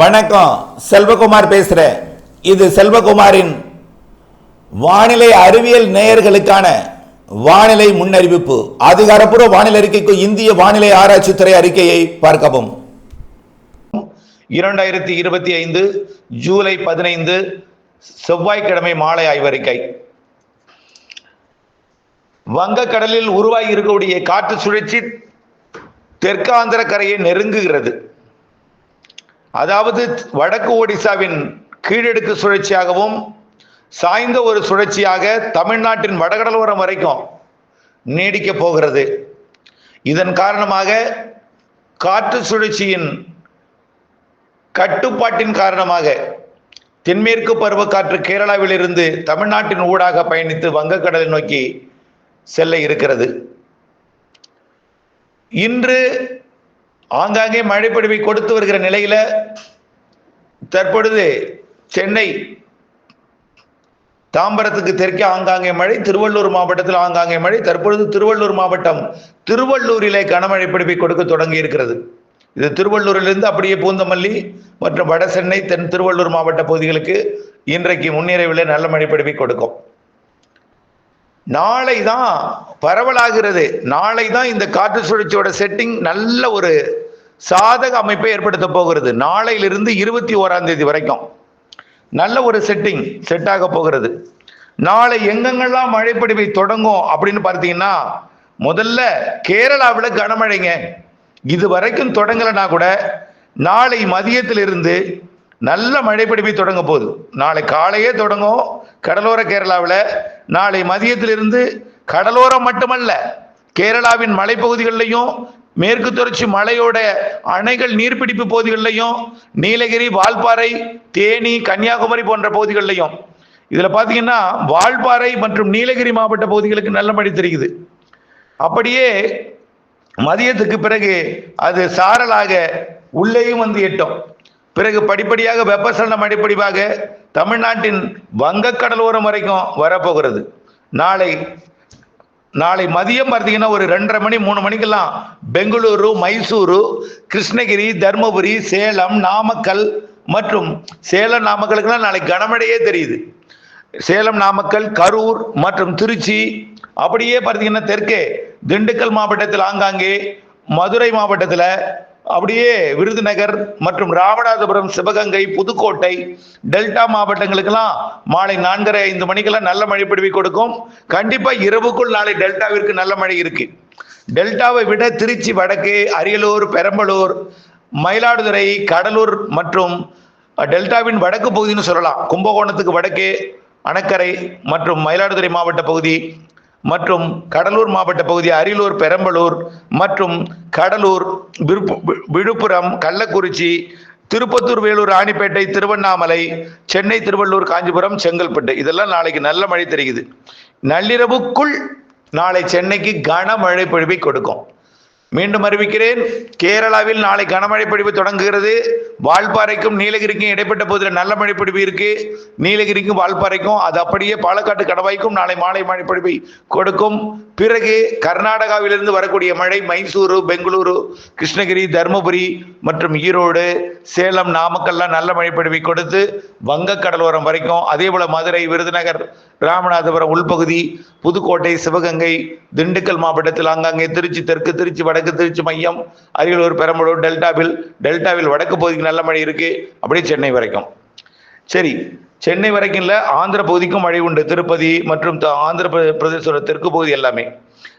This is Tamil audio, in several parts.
வணக்கம் செல்வகுமார் பேசுகிறேன் இது செல்வகுமாரின் வானிலை அறிவியல் நேயர்களுக்கான வானிலை முன்னறிவிப்பு. அதிகாரப்பூர்வ வானிலை அறிக்கைக்கு இந்திய வானிலை ஆராய்ச்சித்துறை அறிக்கையை பார்க்கவும். இரண்டாயிரத்தி இருபத்தி ஐந்து ஜூலை பதினைந்து செவ்வாய்க்கிழமை மாலை ஆய்வறிக்கை. வங்கக்கடலில் உருவாகி இருக்கக்கூடிய காற்று சுழற்சி தெற்காந்திர கரையை நெருங்குகிறது. அதாவது வடக்கு ஒடிசாவின் கீழடுக்கு சுழற்சியாகவும் சாய்ந்த ஒரு சுழற்சியாக தமிழ்நாட்டின் வடகடலோரம் வரைக்கும் நீடிக்க போகிறது. இதன் காரணமாக காற்று சுழற்சியின் கட்டுப்பாட்டின் காரணமாக தென்மேற்கு பருவக்காற்று கேரளாவிலிருந்து தமிழ்நாட்டின் ஊடாக பயணித்து வங்கக்கடலை நோக்கி செல்ல இருக்கிறது. இன்று ஆங்காங்கே மழைப்பொழிவை கொடுத்து வருகிற நிலையில தற்பொழுது சென்னை தாம்பரத்துக்கு தெற்கே ஆங்காங்கே மழை திருவள்ளூர் மாவட்டத்தில் ஆங்காங்கே மழை தற்பொழுது திருவள்ளூர் மாவட்டம் திருவள்ளூரிலே கனமழை பிடிப்பை கொடுக்க தொடங்கி இருக்கிறது. இது திருவள்ளூரிலிருந்து அப்படியே பூந்தமல்லி மற்றும் வட சென்னை தென் திருவள்ளூர் மாவட்ட பகுதிகளுக்கு இன்றைக்கு முன்னிறைவில் நல்ல மழை பிடிப்பை கொடுக்கும். நாளை தான் பரவலாகிறது. நாளை தான் இந்த காற்று சுழற்சியோட செட்டிங் நல்ல ஒரு சாதக அமைப்பை ஏற்படுத்த போகிறது. நாளையிலிருந்து இருபத்தி ஓராம் தேதி வரைக்கும். நல்ல ஒரு செட்டிங் செட் ஆக போகிறது. நாளை எங்கெங்கெல்லாம் மழைப்பொழிவை தொடங்கும் அப்படின்னு பார்த்தீங்கன்னா முதல்ல கேரளாவில் கனமழைங்க. இது வரைக்கும் தொடங்கலைன்னா கூட நாளை மதியத்திலிருந்து நல்ல மழைப்பிடிப்பை தொடங்க போகுது. நாளை காலையே தொடங்கும் கடலோர கேரளாவில். நாளை மதியத்திலிருந்து கடலோரம் மட்டுமல்ல கேரளாவின் மலைப்பகுதிகளிலையும் மேற்கு தொடர்ச்சி மலையோட அணைகள் நீர்பிடிப்பு பகுதிகளிலையும் நீலகிரி வால்பாறை தேனி கன்னியாகுமரி போன்ற பகுதிகளிலையும். இதில் பார்த்தீங்கன்னா வால்பாறை மற்றும் நீலகிரி மாவட்ட பகுதிகளுக்கு நல்ல மழை தெரியுது. அப்படியே மதியத்துக்கு பிறகு அது சாரலாக உள்ளேயும் வந்து எட்டும். பிறகு படிப்படியாக வெப்பசலன மழைப்படிவாக தமிழ்நாட்டின் வங்கக்கடலோரம் வரைக்கும் வரப்போகிறது. நாளை நாளை மதியம் பார்த்தீங்கன்னா ஒரு ரெண்டரை மணி மூணு மணிக்கெல்லாம் பெங்களூரு மைசூரு கிருஷ்ணகிரி தர்மபுரி சேலம் நாமக்கல் மற்றும் சேலம் நாமக்கலுக்குலாம் நாளை கனமழையே தெரியுது. சேலம் நாமக்கல் கரூர் மற்றும் திருச்சி அப்படியே பார்த்தீங்கன்னா தெற்கே திண்டுக்கல் மாவட்டத்தில் ஆங்காங்கே மதுரை மாவட்டத்தில் அப்படியே விருதுநகர் மற்றும் ராமநாதபுரம் சிவகங்கை புதுக்கோட்டை டெல்டா மாவட்டங்களுக்கெல்லாம் மாலை நான்கரை ஐந்து மணிக்கெல்லாம் நல்ல மழை பிடிவி கொடுக்கும். கண்டிப்பா இரவுக்குள் நாளை டெல்டாவிற்கு நல்ல மழை இருக்கு. டெல்டாவை விட திருச்சி வடக்கு அரியலூர் பெரம்பலூர் மயிலாடுதுறை கடலூர் மற்றும் டெல்டாவின் வடக்கு பகுதின்னு சொல்லலாம். கும்பகோணத்துக்கு வடக்கே அணக்கரை மற்றும் மயிலாடுதுறை மாவட்ட பகுதி மற்றும் கடலூர் மாவட்ட பகுதி அரியலூர் பெரம்பலூர் மற்றும் கடலூர் விருப்பு- விழுப்புரம் கள்ளக்குறிச்சி திருப்பத்தூர் வேலூர் ராணிப்பேட்டை திருவண்ணாமலை சென்னை திருவள்ளூர் காஞ்சிபுரம் செங்கல்பட்டு. இதெல்லாம் நாளைக்கு நல்ல மழை தெரியுது. நள்ளிரவுக்குள் நாளை சென்னைக்கு கனமழை பொழிவை கொடுக்கும். மீண்டும் அறிவிக்கிறேன் கேரளாவில் நாளை கனமழை பொழிவு தொடங்குகிறது. வால்பாறைக்கும் நீலகிரிக்கும் இடைப்பட்ட பகுதியில் நல்ல மழை பொழிவு இருக்கு. நீலகிரிக்கும் வால்பாறைக்கும் அது அப்படியே பாலக்காட்டு கடவாய்க்கும் நாளை மாலை மழை பொழிவை கொடுக்கும். பிறகு கர்நாடகாவிலிருந்து வரக்கூடிய மழை மைசூரு பெங்களூரு கிருஷ்ணகிரி தருமபுரி மற்றும் ஈரோடு சேலம் நாமக்கல்லாம் நல்ல மழை பொழிவை கொடுத்து வங்கக்கடலோரம் வரைக்கும். அதே போல மதுரை விருதுநகர் ராமநாதபுரம் உள்பகுதி புதுக்கோட்டை சிவகங்கை திண்டுக்கல் மாவட்டத்தில் அங்கங்கே திருச்சி தெற்கு திருச்சி வடக்கு திருச்சி மையம் அரியலூர் பெரம்பலூர் டெல்டாவில் டெல்டாவில் வடக்கு பகுதிக்கு நல்ல மழை இருக்கு. அப்படியே சென்னை வரைக்கும். சரி சென்னை வரைக்கும் இல்லை ஆந்திர பகுதிக்கும் மழை உண்டு. திருப்பதி மற்றும் ஆந்திர பிரதேசோட தெற்கு பகுதி எல்லாமே.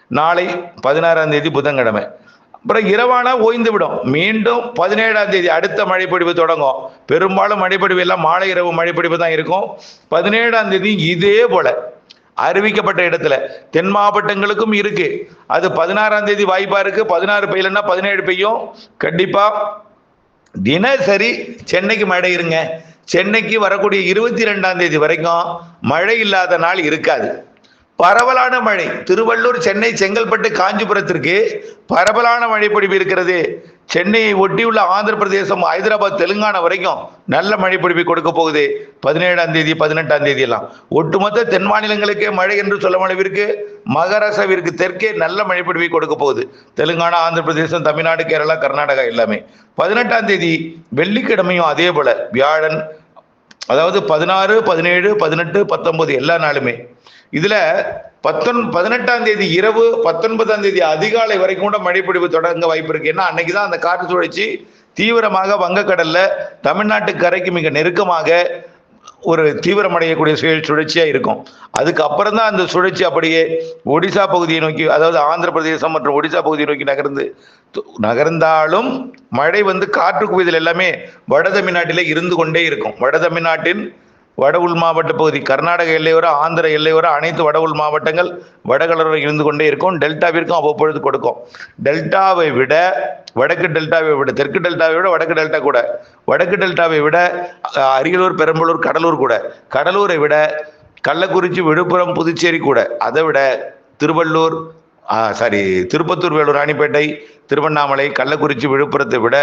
நாளை பதினாறாம் தேதி புதன்கிழமை. அப்புறம் இரவானா ஓய்ந்து விடும். மீண்டும் பதினேழாம் தேதி அடுத்த மழைப்பொழிவு தொடங்கும். பெரும்பாலும் மழைப்பொழிவு எல்லாம் மாலை இரவு மழைப்பொழிவு தான் இருக்கும். பதினேழாம் தேதி இதே போல. அறிவிக்கப்பட்ட இடத்துல. தென் மாவட்டங்களுக்கும் இருக்கு. அது பதினாறாம் தேதி வாய்ப்பா இருக்கு. பதினாறு பெய்யலன்னா பதினேழு பெய்யும். கண்டிப்பா தினசரி சென்னைக்கு மழை இருங்க. சென்னைக்கு வரக்கூடிய இருபத்தி ரெண்டாம் தேதி வரைக்கும் மழை இல்லாத நாள் இருக்காது. பரவலான மழை. திருவள்ளூர் சென்னை செங்கல்பட்டு காஞ்சிபுரத்திற்கு பரவலான மழை பொழிவு இருக்கிறது. சென்னையை ஒட்டியுள்ள ஆந்திர பிரதேசம் ஹைதராபாத் தெலுங்கானா வரைக்கும் நல்ல மழை பொழிவு கொடுக்க போகுது. பதினேழாம் தேதி பதினெட்டாம் தேதி எல்லாம். ஒட்டுமொத்த தென் மாநிலங்களுக்கே மழை என்று சொல்லும் அளவிற்கு மகாராஷ்டிராவிற்கு தெற்கே நல்ல மழை பொழிவை கொடுக்க போகுது. தெலுங்கானா ஆந்திர பிரதேசம் தமிழ்நாடு கேரளா கர்நாடகா எல்லாமே. பதினெட்டாம் தேதி வெள்ளிக்கிழமையும் அதே போல வியாழன் அதாவது பதினாறு பதினேழு பதினெட்டு பத்தொன்பது எல்லா நாளுமே. இதுல பத்தொன் பதினெட்டாம் தேதி இரவு பத்தொன்பதாம் தேதி அதிகாலை வரைக்கும் கூட மழைப்பொழிவு தொடங்க வாய்ப்பு இருக்கு. ஏன்னா அன்னைக்கு தான் அந்த காற்று சுழற்சி தீவிரமாக வங்கக்கடல்ல தமிழ்நாட்டு கரைக்கு மிக நெருக்கமாக ஒரு தீவிரமடையக்கூடிய சுழல் சுழற்சியாக இருக்கும். அதுக்கு அப்புறம் தான் அந்த சுழற்சி அப்படியே ஒடிசா பகுதியை நோக்கி அதாவது ஆந்திர பிரதேசம் மற்றும் ஒடிசா பகுதியை நோக்கி நகர்ந்து நகர்ந்தாலும் மழை வந்து காற்று குவிதல் எல்லாமே வட தமிழ்நாட்டிலே இருந்து கொண்டே இருக்கும். வட தமிழ்நாட்டின் வட உள் மாவட்ட பகுதி கர்நாடக எல்லையோர ஆந்திர எல்லையோர அனைத்து வட உள் மாவட்டங்கள் வடகடலோர இருந்து கொண்டே இருக்கும். டெல்டாவிற்கும் அவ்வப்பொழுது கொடுக்கும். டெல்டாவை விட வடக்கு டெல்டாவை விட தெற்கு டெல்டாவை விட வடக்கு டெல்டா கூட வடக்கு டெல்டாவை விட அரியலூர் பெரம்பலூர் கடலூர் கூட கடலூரை விட கள்ளக்குறிச்சி விழுப்புரம் புதுச்சேரி கூட அதை விட திருவள்ளூர் சாரி திருப்பத்தூர் வேலூர் ராணிப்பேட்டை திருவண்ணாமலை கள்ளக்குறிச்சி விழுப்புரத்தை விட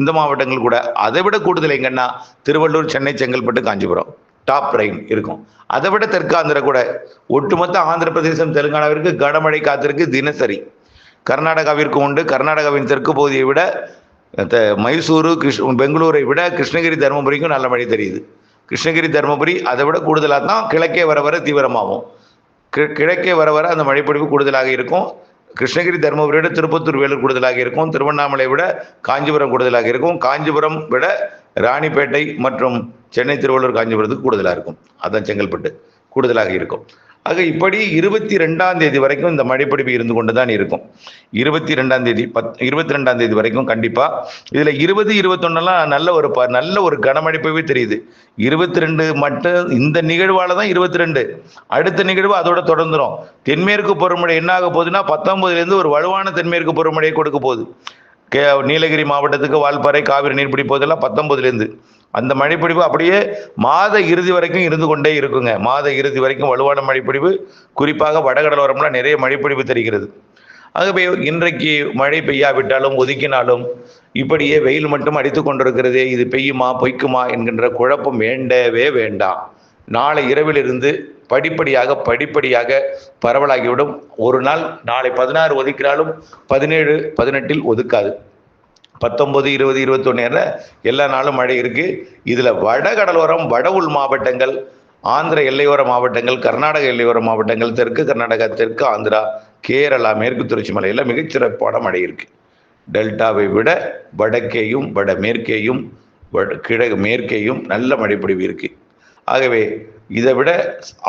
இந்த மாவட்டங்கள் கூட அதை விட கூடுதல் எங்கன்னா திருவள்ளூர் சென்னை செங்கல்பட்டு காஞ்சிபுரம். டாப் ரெயின் இருக்கும். அதை விட தெற்கு கூட ஒட்டுமொத்த ஆந்திர பிரதேசம் தெலுங்கானாவிற்கு கனமழை காத்திருக்கு தினசரி. கர்நாடகாவிற்கு உண்டு. கர்நாடகாவின் தெற்கு பகுதியை விட த- மைசூரு கிருஷ் பெங்களூரை விட கிருஷ்ணகிரி தருமபுரிக்கும் நல்ல மழை தெரியுது. கிருஷ்ணகிரி தருமபுரி அதை விட கூடுதலாக தான் கிழக்கே வர வர தீவிரமாகும். கி- கிழக்கே வர வர அந்த மழைப்பொழிவு கூடுதலாக இருக்கும். கிருஷ்ணகிரி தருமபுரி விட திருப்பத்தூர் வேலூர் கூடுதலாக இருக்கும். திருவண்ணாமலை விட காஞ்சிபுரம் கூடுதலாக இருக்கும். காஞ்சிபுரம் விட ராணிப்பேட்டை மற்றும் சென்னை திருவள்ளூர் காஞ்சிபுரத்துக்கு கூடுதலாக இருக்கும். அதுதான் செங்கல்பட்டு. கூடுதலாக இருக்கும். ஆக இப்படி இருபத்தி ரெண்டாம் தேதி வரைக்கும் இந்த மழைப்பிடிப்பு இருந்து கொண்டு தான் இருக்கும். இருபத்தி ரெண்டாம் தேதி பத் இருபத்தி ரெண்டாம் தேதி வரைக்கும் கண்டிப்பா இதுல இருபது இருபத்தொன்னெல்லாம் நல்ல ஒரு ப- நல்ல ஒரு கனமழை தெரியுது. இருபத்தி ரெண்டு மட்டும் இந்த நிகழ்வால தான் இருபத்தி ரெண்டு அடுத்த நிகழ்வு அதோட தொடர்ந்துடும் தென்மேற்கு பருவமழை என்ன ஆக போகுதுன்னா பத்தொன்பதுலேருந்து ஒரு வலுவான தென்மேற்கு பருவமழையை கொடுக்க போகுது. கே நீலகிரி மாவட்டத்துக்கு வால்பாறை காவிரி நீர் பிடிப்பதெல்லாம் பத்தொன்பதுலேருந்து. அந்த மழைப்பிடிவு அப்படியே மாத இறுதி வரைக்கும் இருந்து கொண்டே இருக்குங்க. மாத இறுதி வரைக்கும் வலுவான மழைப்பிடிவு. குறிப்பாக வடகடலோரம்ல நிறைய மழைப்பிடிவு தெரிகிறது. ஆகவே இன்றைக்கு மழை பெய்யாவிட்டாலும் ஒதுக்கினாலும் இப்படியே வெயில் மட்டும் அடித்து கொண்டிருக்கிறதே இது பெய்யுமா பொய்க்குமா என்கின்ற குழப்பம் வேண்டவே வேண்டாம். நாளை இரவிலிருந்து படிப்படியாக படிப்படியாக பரவலாகிவிடும். ஒரு நாள் நாளை பதினாறு ஒதுக்கினாலும் பதினேழு பதினெட்டில் ஒதுக்காது. பத்தொன்பது இருபது இருபத்தொன்னு எல்லா நாளும் மழை இருக்குது இதில் வட கடலோரம் வட உள் மாவட்டங்கள் ஆந்திர எல்லையோர மாவட்டங்கள் கர்நாடக எல்லையோர மாவட்டங்கள் தெற்கு கர்நாடகா தெற்கு ஆந்திரா கேரளா மேற்கு தொடர்ச்சி மலையில் மிகச்சிறப்பான மழை இருக்குது டெல்டாவை விட வடக்கேயும் வட மேற்கேயும் வட கிழக்கு மேற்கேயும் நல்ல மழைப்பொழிவு இருக்குது ஆகவே இதை விட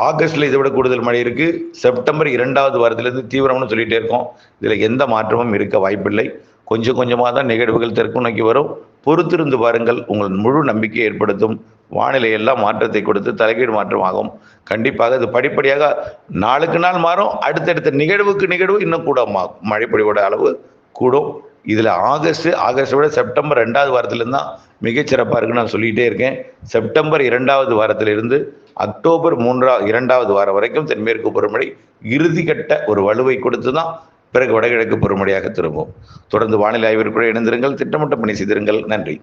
ஆகஸ்டில் இதை விட கூடுதல் மழை இருக்கு. செப்டம்பர் இரண்டாவது வாரத்திலிருந்து தீவிரம்னு சொல்லிட்டே இருக்கோம். இதில் எந்த மாற்றமும் இருக்க வாய்ப்பில்லை. கொஞ்சம் கொஞ்சமாக தான் நிகழ்வுகள் தெற்கு நோக்கி வரும். பொறுத்திருந்து பாருங்கள் உங்கள் முழு நம்பிக்கை ஏற்படுத்தும். வானிலை எல்லாம் மாற்றத்தை கொடுத்து தலைகீழ் மாற்றமாகும். கண்டிப்பாக இது படிப்படியாக நாளுக்கு நாள் மாறும். அடுத்தடுத்த நிகழ்வுக்கு நிகழ்வு இன்னும் கூட மா மழைப்பொழிவோட அளவு கூடும். இதில் ஆகஸ்ட் ஆகஸ்ட் விட செப்டம்பர் ரெண்டாவது வாரத்திலிருந்து தான் மிகச்சிறப்பாக இருக்குன்னு நான் சொல்லிகிட்டே இருக்கேன். செப்டம்பர் இரண்டாவது வாரத்திலிருந்து அக்டோபர் மூன்றா இரண்டாவது வாரம் வரைக்கும் தென்மேற்கு பருவமழை இறுதிக்கட்ட ஒரு வலுவை கொடுத்து தான் பிறகு வடகிழக்கு பருவமழையாக திரும்பும். தொடர்ந்து வானிலை ஆய்விற்குள் இணைந்திருங்கள். திட்டமிட்ட பணி செய்திருங்கள். நன்றி.